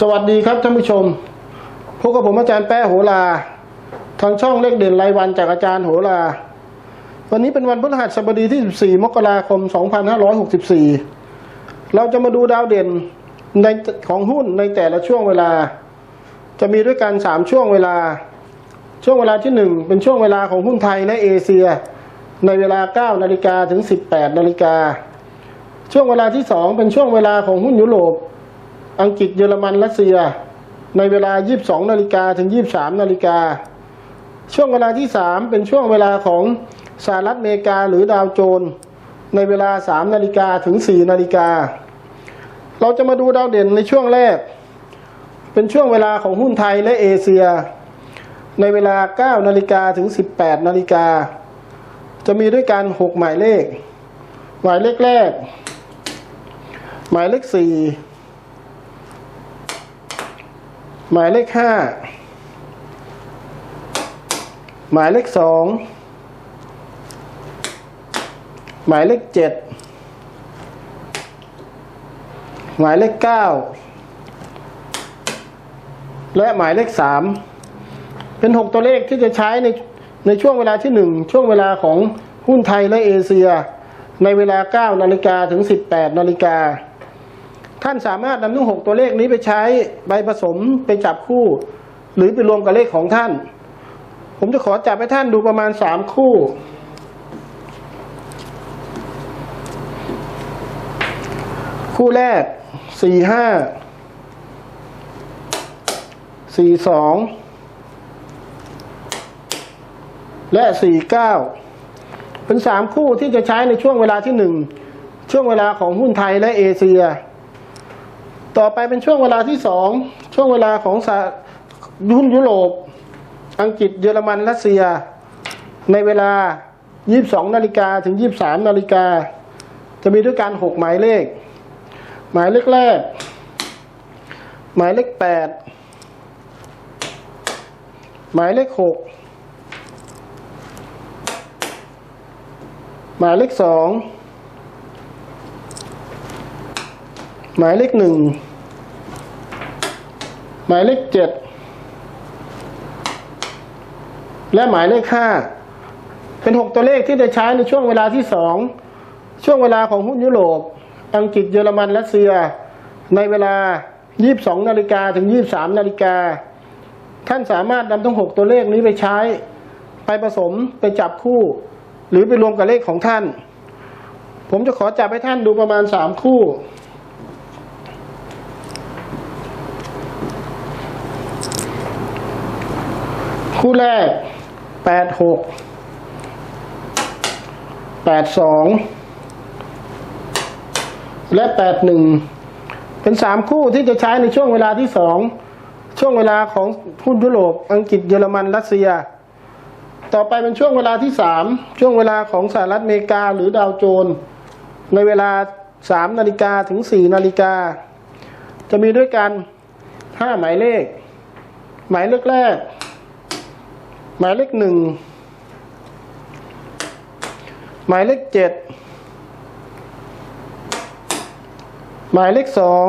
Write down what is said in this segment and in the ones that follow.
สวัสดีครับท่านผู้ชม พบกับผมอาจารย์แป้โหราทางช่องเลขเด่นรายวันจากอาจารย์โหรา วันนี้เป็นวันพฤหัสบดีที่ 14 มกราคม 2564 เราจะมาดูดาวเด่นในของหุ้นในแต่ละช่วงเวลา จะมีด้วยกัน 3 ช่วงเวลา ช่วงเวลาที่ 1 เป็นช่วงเวลาของหุ้นไทยและเอเชีย ในเวลา 9 นาฬิกาถึง 18 นาฬิกา ช่วงเวลาที่ 2 เป็นช่วงเวลาของหุ้นยุโรป อังกฤษเยอรมันรัสเซีย ในเวลา 22 นาฬิกาถึง 23 นาฬิกา ช่วงเวลาที่ 3 เป็นช่วงเวลาของสหรัฐอเมริกาหรือดาวโจน ในเวลา 3 นาฬิกาถึง 4 นาฬิกา เราจะมาดูดาวเด่นในช่วงแรก เป็นช่วงเวลาของหุ้นไทยและเอเชีย ในเวลา 9 นาฬิกาถึง 18 นาฬิกา จะมีด้วยกัน 6 หมายเลข หมายเลขแรก หมายเลข 4 หมายเลขห้าหมายเลขสองหมายเลขเจ็ดหมายเลขเก้าและหมายเลขสามเป็นหกตัวเลขที่จะใช้ในในช่วงเวลาที่หนึ่งช่วงเวลาของหุ้นไทยและเอเชีย ในเวลาเก้านาฬิกาถึงสิบแปดนาฬิกา ท่านสามารถนำทั้งหกตัวเลขนี้ไปใช้ใบผสมไปจับคู่ หรือไปรวมกับเลขของท่าน ผมจะขอจับให้ท่านดูประมาณสามคู่ คู่แรกสี่ห้าสี่สองและสี่เก้าเป็นสามคู่ที่จะใช้ในช่วงเวลาที่หนึ่งช่วงเวลาของหุ้นไทยและเอเชีย ต่อไปเป็นช่วงเวลาที่สองช่วงเวลาของสยุนยุโรป อังกฤษเยอรมันรัสเซีย ในเวลา 22 นาฬิกาถึง 23 นาฬิกา จะมีด้วยกัน6หมายเลข หมายเลขแรก หมายเลข 8 หมายเลข 6 หมายเลข 2 หมายเลขหนึ่งหมายเลขเจ็ดและหมายเลขห้าเป็นหกตัวเลขที่จะใช้ในช่วงเวลาที่สองช่วงเวลาของหุ้นยุโรป อังกฤษเยอรมันรัสเซีย ในเวลา 22 นาฬิกาถึง 23 นาฬิกา ท่านสามารถนำทั้งหกตัวเลขนี้ไปใช้ ไปผสมไปจับคู่ หรือไปรวมกับเลขของท่าน ผมจะขอจับให้ท่านดูประมาณสามคู่ คู่แรกแปดหกแปดสองและแปดหนึ่งเป็นสามคู่ที่จะใช้ในช่วงเวลาที่สองช่วงเวลาของหุ้นยุโรป อังกฤษเยอรมันรัสเซีย ต่อไปเป็นช่วงเวลาที่สามช่วงเวลาของสหรัฐอเมริกาหรือดาวโจน ในเวลาสามนาฬิกาถึงสี่นาฬิกา จะมีด้วยกันห้าหมายเลข หมายเลขแรก หมายเลขหนึ่งหมายเลขเจ็ดหมายเลขสอง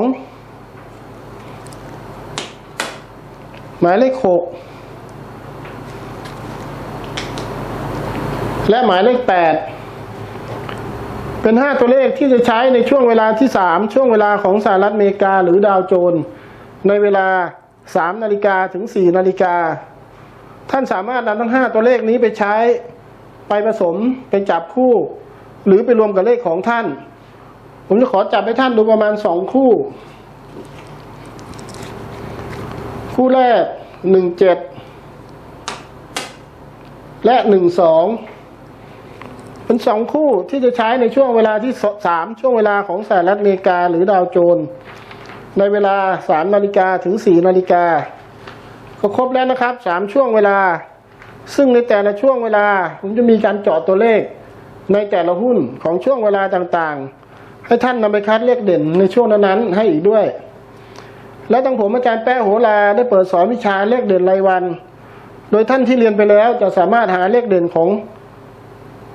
หมายเลขหกและหมายเลขแปดเป็นห้าตัวเลขที่จะใช้ในช่วงเวลาที่สามช่วงเวลาของสหรัฐอเมริกาหรือดาวโจน ในเวลาสามนาฬิกาถึงสี่นาฬิกา ท่านสามารถนำทั้งห้าตัวเลขนี้ไปใช้ไปผสมไปจับคู่ หรือไปรวมกับเลขของท่าน ผมจะขอจับให้ท่านดูประมาณสองคู่ คู่แรกหนึ่งเจ็ดและหนึ่งสองเป็นสองคู่ที่จะใช้ในช่วงเวลาที่สามช่วงเวลาของสหรัฐอเมริกาหรือดาวโจน ในเวลาสามนาฬิกาถึงสี่นาฬิกา ก็ครบแล้วนะครับสามช่วงเวลา ซึ่งในแต่ละช่วงเวลา ผมจะมีการเจาะตัวเลข ในแต่ละหุ้นของช่วงเวลาต่างๆ ให้ท่านนำไปคัดเลขเด่นในช่วงนั้นๆให้อีกด้วย และตั้งผมอาจารย์แป้โหราได้เปิดสอนวิชาเลขเด่นรายวัน โดยท่านที่เรียนไปแล้วจะสามารถหาเลขเด่นของ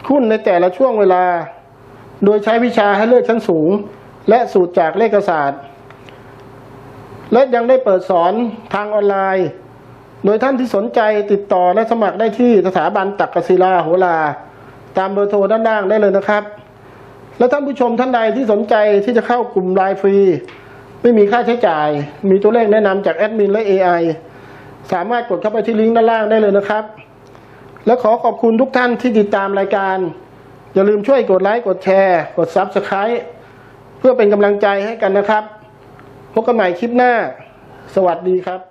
หุ้นในแต่ละช่วงเวลา โดยใช้วิชาให้เลือกชั้นสูง และสูตรจากเลขศาสตร์ และยังได้เปิดสอนทางออนไลน์ โดยท่านที่สนใจติดต่อและสมัครได้ที่สถาบันตักกศิลาโหราตามเบอร์โทรด้านล่างได้เลยนะครับ และท่านผู้ชมท่านใดที่สนใจที่จะเข้ากลุ่มไลน์ฟรี ไม่มีค่าใช้จ่าย มีตัวเลขแนะนำจากแอดมินและ AI สามารถกดเข้าไปที่ลิงก์ด้านล่างได้เลยนะครับ และขอขอบคุณทุกท่านที่ติดตามรายการ อย่าลืมช่วยกดไลค์กดแชร์ กด Subscribe เพื่อเป็นกำลังใจให้กันนะครับ พบกันใหม่คลิปหน้า สวัสดีครับ